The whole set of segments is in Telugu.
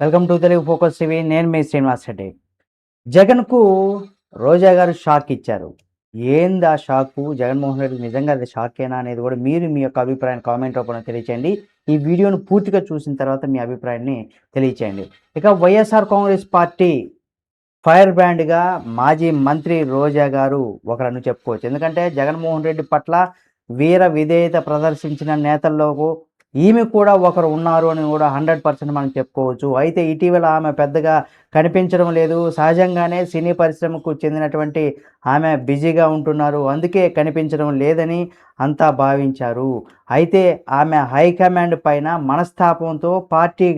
Welcome to Telugu focus TV. నేను మీ శ్రీనివాస్ రెడ్డి. జగన్కు రోజా గారు షాక్ ఇచ్చారు. ఏంది ఆ షాకు? జగన్మోహన్ రెడ్డి నిజంగా అది షాకేనా అనేది కూడా మీరు మీ యొక్క అభిప్రాయాన్ని కామెంట్ రూపంలో తెలియచేయండి. ఈ వీడియోను పూర్తిగా చూసిన తర్వాత మీ అభిప్రాయాన్ని తెలియచేయండి. ఇక వైఎస్ఆర్ కాంగ్రెస్ పార్టీ ఫైర్ బ్రాండ్గా మాజీ మంత్రి రోజా గారు ఒకరని చెప్పుకోవచ్చు. ఎందుకంటే జగన్మోహన్ రెడ్డి పట్ల వీర విధేయత ప్రదర్శించిన నేతల్లో ఈమె కూడా ఒకరు ఉన్నారు అని కూడా హండ్రెడ్ పర్సెంట్ మనం చెప్పుకోవచ్చు. అయితే ఇటీవల ఆమె పెద్దగా కనిపించడం లేదు. సహజంగానే సినీ పరిశ్రమకు చెందినటువంటి ఆమె బిజీగా ఉంటున్నారు. అందుకే కనిపించడం లేదని అంతా భావించారు. అయితే ఆమె హైకమాండ్ పైన మనస్తాపంతో పార్టీ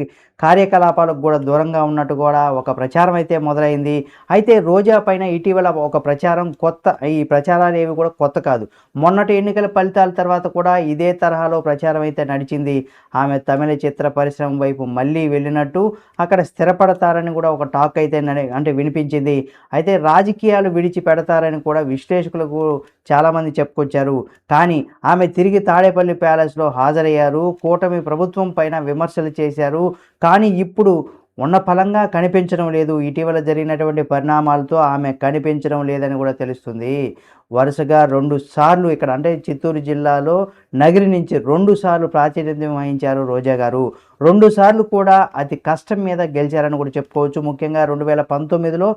కార్యకలాపాలకు కూడా దూరంగా ఉన్నట్టు కూడా ఒక ప్రచారం అయితే మొదలైంది. అయితే రోజా పైన ఇటీవల ఒక ప్రచారం కొత్త ఈ ప్రచారాలు ఏవి కూడా కొత్త కాదు. మొన్నటి ఎన్నికల ఫలితాల తర్వాత కూడా ఇదే తరహాలో ప్రచారం అయితే నడిచింది. ఆమె తమిళ చిత్ర పరిశ్రమ వైపు మళ్ళీ వెళ్ళినట్టు అక్కడ స్థిరపడతారని కూడా ఒక టాక్ అయితే అంటే వినిపించింది. అయితే రాజకీయాలు విడిచిపెడతారని కూడా విశ్లేషకులకు చాలామంది చెప్పుకొచ్చారు. కానీ ఆమె తిరిగి తాడేపల్లి ప్యాలెస్లో హాజరయ్యారు. కూటమి ప్రభుత్వం పైన విమర్శలు చేశారు. కానీ ఇప్పుడు ఉన్న ఫలంగా కనిపించడం లేదు. ఇటీవల జరిగినటువంటి పరిణామాలతో ఆమె కనిపించడం లేదని కూడా తెలుస్తుంది. వరుసగా రెండు సార్లు ఇక్కడ అంటే చిత్తూరు జిల్లాలో నగిరి నుంచి రెండు సార్లు ప్రాతినిధ్యం వహించారు రోజా గారు. రెండు సార్లు కూడా అతి కష్టం మీద గెలిచారని కూడా చెప్పుకోవచ్చు. ముఖ్యంగా రెండు వేల పంతొమ్మిదిలో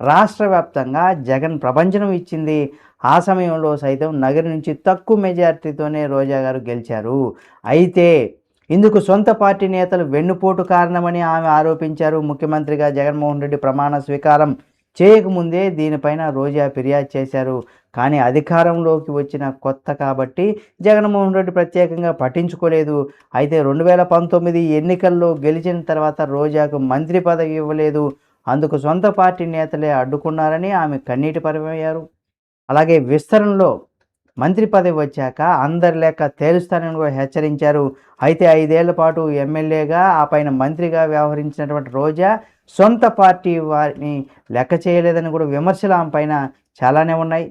రాష్ట్ర వ్యాప్తంగా జగన్ ప్రపంచం ఇచ్చింది. ఆ సమయంలో సైతం నగరి నుంచి తక్కువ మెజార్టీతోనే రోజా గారు గెలిచారు. అయితే ఇందుకు సొంత పార్టీ నేతలు వెన్నుపోటు కారణమని ఆమె ఆరోపించారు. ముఖ్యమంత్రిగా జగన్మోహన్ రెడ్డి ప్రమాణ స్వీకారం చేయకముందే దీనిపైన రోజా ఫిర్యాదు చేశారు. కానీ అధికారంలోకి వచ్చిన కొత్త కాబట్టి జగన్మోహన్ రెడ్డి ప్రత్యేకంగా పట్టించుకోలేదు. అయితే రెండు వేల పంతొమ్మిది ఎన్నికల్లో గెలిచిన తర్వాత రోజాకు మంత్రి పదవి ఇవ్వలేదు. అందుకు సొంత పార్టీ నేతలే అడ్డుకున్నారని ఆమె కన్నీటి పరిమయ్యారు. అలాగే విస్తరణలో మంత్రి పదవి వచ్చాక అందరి లెక్క తేలుస్తానని కూడా హెచ్చరించారు. అయితే ఐదేళ్ళ పాటు ఎమ్మెల్యేగా ఆ పైన మంత్రిగా వ్యవహరించినటువంటి రోజా సొంత పార్టీ వారిని లెక్క చేయలేదని కూడా విమర్శలు ఆమె పైన చాలానే ఉన్నాయి.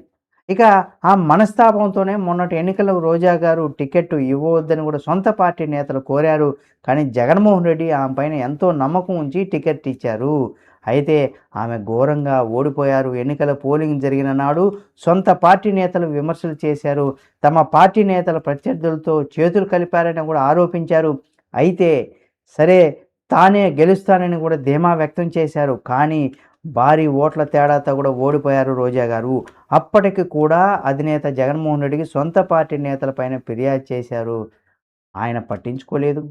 ఇక ఆ మనస్తాపంతోనే మొన్నటి ఎన్నికల్లో రోజా గారు టికెట్ ఇవ్వవద్దని కూడా సొంత పార్టీ నేతలు కోరారు. కానీ జగన్మోహన్ రెడ్డి ఆమె పైన ఎంతో నమ్మకం ఉంచి టికెట్ ఇచ్చారు. అయితే ఆమె ఘోరంగా ఓడిపోయారు. ఎన్నికల పోలింగ్ జరిగిన నాడు సొంత పార్టీ నేతలు విమర్శలు చేశారు. తమ పార్టీ నేతల ప్రత్యర్థులతో చేతులు కలిపారని కూడా ఆరోపించారు. అయితే సరే తానే గెలుస్తానని కూడా ధీమా వ్యక్తం చేశారు. కానీ భారీ ఓట్ల తేడాతో కూడా ఓడిపోయారు రోజా గారు. అప్పటికి కూడా అధినేత జగన్మోహన్ రెడ్డికి సొంత పార్టీ నేతలపైన ఫిర్యాదు చేశారు. ఆయన పట్టించుకోలేదు.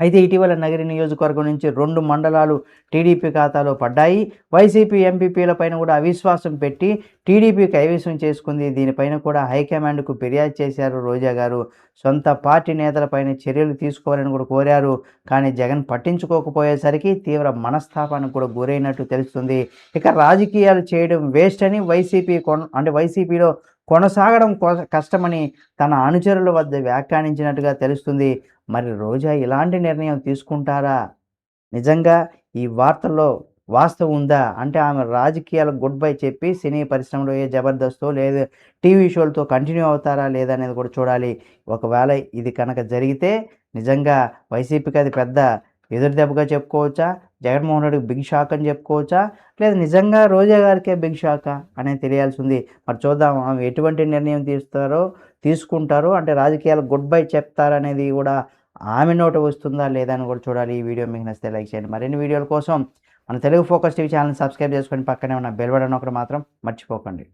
అయితే ఇటీవల నగరి నియోజకవర్గం నుంచి రెండు మండలాలు టీడీపీ ఖాతాలో పడ్డాయి. వైసీపీ ఎంపీపీల పైన కూడా అవిశ్వాసం పెట్టి టీడీపీ కైవసం చేసుకుంది. దీనిపైన కూడా హైకమాండ్కు ఫిర్యాదు చేశారు రోజా గారు. సొంత పార్టీ నేతలపైన చర్యలు తీసుకోవాలని కూడా కోరారు. కానీ జగన్ పట్టించుకోకపోయేసరికి తీవ్ర మనస్తాపానికి కూడా గురైనట్టు తెలుస్తుంది. ఇక రాజకీయాలు చేయడం వేస్ట్ అని వైసీపీ కొన అంటే వైసీపీలో కొనసాగడం కష్టమని తన అనుచరుల వద్ద వ్యాఖ్యానించినట్టుగా తెలుస్తుంది. మరి రోజా ఇలాంటి నిర్ణయం తీసుకుంటారా? నిజంగా ఈ వార్తల్లో వాస్తవం ఉందా? అంటే ఆమె రాజకీయాలకు గుడ్ బై చెప్పి సినీ పరిశ్రమలో ఏ జబర్దస్తో లేదా టీవీ షోలతో కంటిన్యూ అవుతారా లేదా అనేది కూడా చూడాలి. ఒకవేళ ఇది కనుక జరిగితే నిజంగా వైసీపీకి అది పెద్ద ఎదురు దెబ్బగా చెప్పుకోవచ్చా? జగన్మోహన్ రెడ్డికి బిగ్ షాక్ అని చెప్పుకోవచ్చా? లేదా నిజంగా రోజా గారికే బిగ్ షాక్ అనేది తెలియాల్సి ఉంది మరి చూద్దాం ఆమె ఎటువంటి నిర్ణయం తీస్తారో తీసుకుంటారో అంటే రాజకీయాలు గుడ్ బై చెప్తారనేది కూడా ఆమె నోట వస్తుందా లేదా అని కూడా చూడాలి. ఈ వీడియో మీకు నచ్చితే లైక్ చేయండి. మరిన్ని వీడియోల కోసం మన Telugu focus TV channel subscribe చేసుకొని పక్కనే ఉన్న బెల్ బటన్ ఒకటి మాత్రం మర్చిపోకండి.